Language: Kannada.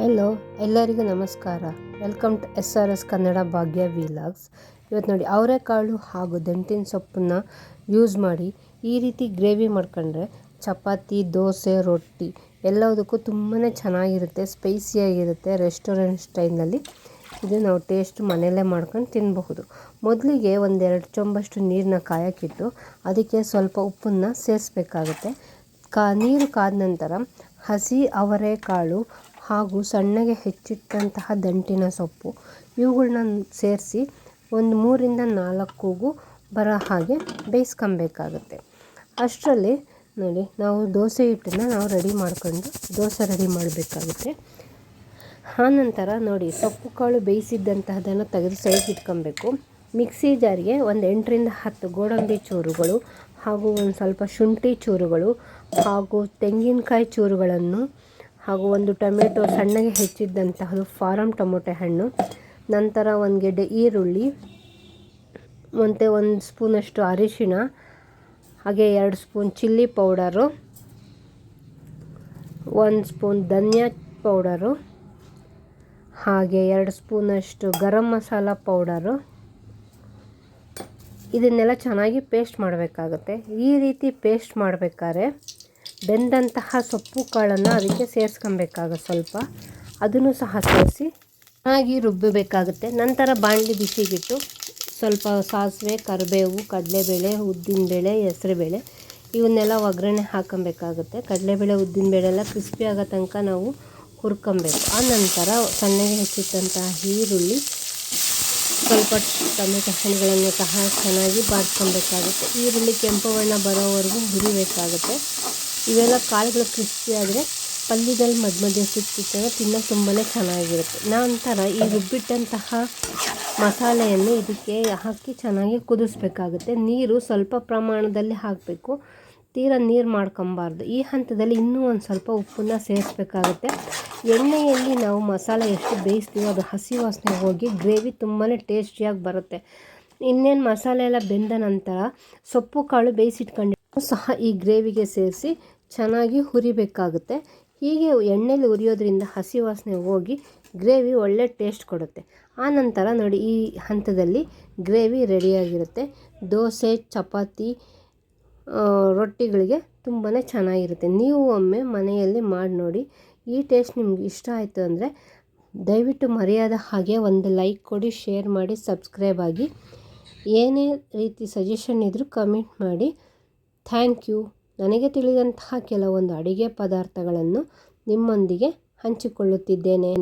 ಹಲೋ ಎಲ್ಲರಿಗೂ ನಮಸ್ಕಾರ. Welcome to S R S Kannada Bhagya vlogs ಇವತ್ತು ನೋಡಿ ಅವರೆಕಾಳು ಹಾಗೂ ದಂಟಿನ ಸೊಪ್ಪನ್ನ ಯೂಸ್ ಮಾಡಿ ಈ ರೀತಿ ಗ್ರೇವಿ ಮಾಡ್ಕೊಂಡ್ರೆ ಚಪಾತಿ, ದೋಸೆ, ರೊಟ್ಟಿ ಎಲ್ಲದಕ್ಕೂ ತುಂಬಾ ಚೆನ್ನಾಗಿರುತ್ತೆ ಸ್ಪೈಸಿಯಾಗಿರುತ್ತೆ ರೆಸ್ಟೋರೆಂಟ್ ಸ್ಟೈಲ್ನಲ್ಲಿ ಇದು ನಾವು ಟೇಸ್ಟ್ ಮನೆಯಲ್ಲೇ ಮಾಡ್ಕೊಂಡು ತಿನ್ನಬಹುದು ಮೊದಲಿಗೆ ಒಂದೆರಡು ಚೊಂಬಷ್ಟು ನೀರನ್ನ ಕಾಯಕ್ಕಿಟ್ಟು ಅದಕ್ಕೆ ಸ್ವಲ್ಪ ಉಪ್ಪನ್ನು ಸೇರಿಸ್ಬೇಕಾಗುತ್ತೆ. ಕಾ, ನೀರು ಕಾದ ನಂತರ ಹಸಿ ಅವರೆಕಾಳು ಹಾಗೂ ಸಣ್ಣಗೆ ಹೆಚ್ಚಿಟ್ಟಂತಹ ದಂಟಿನ ಸೊಪ್ಪು. ಇವುಗಳನ್ನ ಸೇರಿಸಿ ಒಂದು ಮೂರಿಂದ ನಾಲ್ಕು ಬರೋ ಹಾಗೆ ಬೇಯಿಸ್ಕೊಬೇಕಾಗುತ್ತೆ. ಅಷ್ಟರಲ್ಲಿ ನೋಡಿ, ನಾವು ದೋಸೆ ಹಿಟ್ಟನ್ನು ನಾವು ರೆಡಿ ಮಾಡ್ಕೊಂಡು ದೋಸೆ ರೆಡಿ ಮಾಡಬೇಕಾಗುತ್ತೆ. ಆನಂತರ ನೋಡಿ, ಸೊಪ್ಪು ಕಾಳು ಬೇಯಿಸಿದ್ದಂತಹದನ್ನು ತೆಗೆದು ಸೈಡ್ ಇಟ್ಕೊಬೇಕು. ಮಿಕ್ಸಿ ಜಾರಿಗೆ ಒಂದು ಎಂಟರಿಂದ ಹತ್ತು ಗೋಡಂಬಿ ಚೂರುಗಳು ಹಾಗೂ ಒಂದು ಸ್ವಲ್ಪ ಶುಂಠಿ ಚೂರುಗಳು ಹಾಗೂ ತೆಂಗಿನಕಾಯಿ ಚೂರುಗಳನ್ನು ಹಾಗೂ ಒಂದು ಟೊಮೆಟೊ ಸಣ್ಣಗೆ ಹೆಚ್ಚಿದ್ದಂತಹದು ಫಾರಮ್ ಟೊಮೊಟೊ ಹಣ್ಣು. ನಂತರ ಒಂದು ಗೆಡ್ಡೆ ಈರುಳ್ಳಿ, ಮತ್ತು ಒಂದು ಸ್ಪೂನಷ್ಟು ಅರಿಶಿಣ, ಹಾಗೆ ಎರಡು ಸ್ಪೂನ್ ಚಿಲ್ಲಿ ಪೌಡರು, ಒಂದು ಸ್ಪೂನ್ ಧನಿಯಾ ಪೌಡರು, ಹಾಗೆ ಎರಡು ಸ್ಪೂನಷ್ಟು ಗರಂ ಮಸಾಲ ಪೌಡರು. ಇದನ್ನೆಲ್ಲ ಚೆನ್ನಾಗಿ ಪೇಸ್ಟ್ ಮಾಡಬೇಕಾಗುತ್ತೆ. ಈ ರೀತಿ ಪೇಸ್ಟ್ ಮಾಡಬೇಕಾದ್ರೆ ಬೆಂದಂತಹ ಸೊಪ್ಪು ಕಾಳನ್ನು ಅದಕ್ಕೆ ಸೇರಿಸ್ಕೊಬೇಕಾಗುತ್ತೆ ಸ್ವಲ್ಪ. ಅದನ್ನು ಸಹ ಸೇರಿಸಿ ಚೆನ್ನಾಗಿ ರುಬ್ಬಬೇಕಾಗುತ್ತೆ. ನಂತರ ಬಾಣಲಿ ಬಿಸಿಗಿಟ್ಟು ಸ್ವಲ್ಪ ಸಾಸಿವೆ, ಕರಿಬೇವು, ಕಡಲೆಬೇಳೆ, ಉದ್ದಿನಬೇಳೆ, ಹೆಸರುಬೇಳೆ ಇವನ್ನೆಲ್ಲ ಒಗ್ಗರಣೆ ಹಾಕೊಬೇಕಾಗುತ್ತೆ ಕಡಲೆಬೇಳೆ, ಉದ್ದಿನಬೇಳೆ ಎಲ್ಲ ಕ್ರಿಸ್ಪಿ ಆಗೋ ತನಕ ನಾವು ಹುರ್ಕೊಬೇಕು. ಆ ನಂತರ ಸಣ್ಣಗೆ ಹೆಚ್ಚಿಟ್ಟಂತಹ ಈರುಳ್ಳಿ, ಸ್ವಲ್ಪ ಟೊಮೆಟೊ ಹಣ್ಣುಗಳನ್ನು ಸಹ ಚೆನ್ನಾಗಿ ಬಾಡ್ಕೊಬೇಕಾಗುತ್ತೆ ಈರುಳ್ಳಿ ಕೆಂಪು ಬಣ್ಣ ಬರೋವರೆಗೂ ಹುರಿಬೇಕಾಗುತ್ತೆ. ಇವೆಲ್ಲ ಕಾಳುಗಳು ಕ್ರಿಸ್ಪಿ ಆದರೆ ಪಲ್ಯದಲ್ಲಿ ಮಧ್ಯ ಮಧ್ಯ ಸಿಕ್ಕಿದ್ದಾಗ ತಿನ್ನೋಕೆ ತುಂಬಾ ಚೆನ್ನಾಗಿರುತ್ತೆ. ನಂತರ ಈ ರುಬ್ಬಿಟ್ಟಂತಹ ಮಸಾಲೆಯನ್ನು ಇದಕ್ಕೆ ಹಾಕಿ ಚೆನ್ನಾಗಿ ಕುದಿಸ್ಬೇಕಾಗುತ್ತೆ. ನೀರು ಸ್ವಲ್ಪ ಪ್ರಮಾಣದಲ್ಲಿ ಹಾಕಬೇಕು. ತೀರ ನೀರು ಮಾಡ್ಕೊಬಾರ್ದು. ಈ ಹಂತದಲ್ಲಿ ಇನ್ನೂ ಒಂದು ಸ್ವಲ್ಪ ಉಪ್ಪನ್ನು ಸೇರಿಸ್ಬೇಕಾಗುತ್ತೆ. ಎಣ್ಣೆಯಲ್ಲಿ ನಾವು ಮಸಾಲೆ ಎಷ್ಟು ಬೇಯಿಸ್ತೀವೋ ಅದು ಹಸಿ ವಾಸನೆ ಹೋಗಿ ಗ್ರೇವಿ ತುಂಬಾ ಟೇಸ್ಟಿಯಾಗಿ ಬರುತ್ತೆ. ಇನ್ನೇನು ಮಸಾಲೆ ಎಲ್ಲ ಬೆಂದ ನಂತರ ಸೊಪ್ಪು ಕಾಳು ಬೇಯಿಸಿಟ್ಕೊಂಡು ಸಹ ಈ ಗ್ರೇವಿಗೆ ಸೇರಿಸಿ ಚೆನ್ನಾಗಿ ಹುರಿಬೇಕಾಗುತ್ತೆ. ಹೀಗೆ ಎಣ್ಣೆಲಿ ಹುರಿಯೋದ್ರಿಂದ ಹಸಿ ವಾಸನೆ ಹೋಗಿ ಗ್ರೇವಿ ಒಳ್ಳೆ ಟೇಸ್ಟ್ ಕೊಡುತ್ತೆ. ಆನಂತರ ನೋಡಿ ಈ ಹಂತದಲ್ಲಿ ಗ್ರೇವಿ ರೆಡಿಯಾಗಿರುತ್ತೆ. ದೋಸೆ, ಚಪಾತಿ ರೊಟ್ಟಿಗಳಿಗೆ ತುಂಬಾ ಚೆನ್ನಾಗಿರುತ್ತೆ. ನೀವು ಒಮ್ಮೆ ಮನೆಯಲ್ಲಿ ಮಾಡಿ ನೋಡಿ. ಈ ಟೇಸ್ಟ್ ನಿಮ್ಗೆ ಇಷ್ಟ ಆಯಿತು ಅಂದರೆ ದಯವಿಟ್ಟು ಮರೆಯಾದ ಹಾಗೆ ಒಂದು ಲೈಕ್ ಕೊಡಿ, ಶೇರ್ ಮಾಡಿ, ಸಬ್ಸ್ಕ್ರೈಬ್ ಆಗಿ. ಏನೇ ರೀತಿ ಸಜೆಷನ್ ಇದ್ದರೂ ಕಮೆಂಟ್ ಮಾಡಿ. Thank you. ನನಗೆ ತಿಳಿದಂತಹ ಕೆಲವೊಂದು ಅಡಿಗೆ ಪದಾರ್ಥಗಳನ್ನು ನಿಮ್ಮೊಂದಿಗೆ ಹಂಚಿಕೊಳ್ಳುತ್ತಿದ್ದೇನೆ.